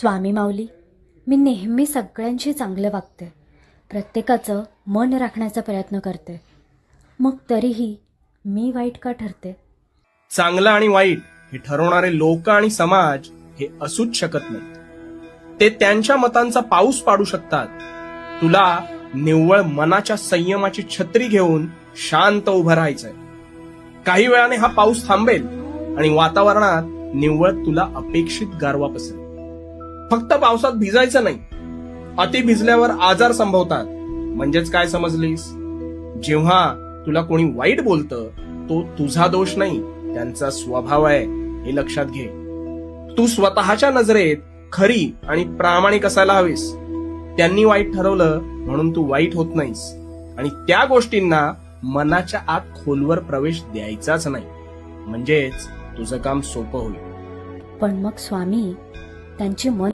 स्वामी माऊली मी नेहमी सगळ्यांशी चांगलं वागते. प्रत्येकाचं मन राखण्याचा प्रयत्न करते. मग तरीही मी वाईट का ठरते? चांगलं आणि वाईट हे ठरवणारे लोक आणि समाज हे असूच शकत नाहीत ते त्यांच्या मतांचा पाऊस पाडू शकतात. तुला निव्वळ मनाच्या संयमाची छत्री घेऊन शांत उभं राहायचंय. काही वेळाने हा पाऊस थांबेल आणि वातावरणात निव्वळ तुला अपेक्षित गारवा पसरेल. फक्त पावसात भिजायचं नाही. अति भिजल्यावर आजार संभवतात. म्हणजेच काय समजलीस? जेव्हा तुला कोणी वाईट बोलतं तो तुझा दोष नाही त्यांचा स्वभाव आहे हे लक्षात घे. तू स्वतःच्या नजरेत खरी आणि प्रामाणिक असायला हवीस. त्यांनी वाईट ठरवलं म्हणून तू वाईट होत नाहीस. आणि त्या गोष्टींना मनाच्या आत खोलवर प्रवेश द्यायचाच नाही. म्हणजेच तुझं काम सोपं होईल. पण मग स्वामी त्यांची मन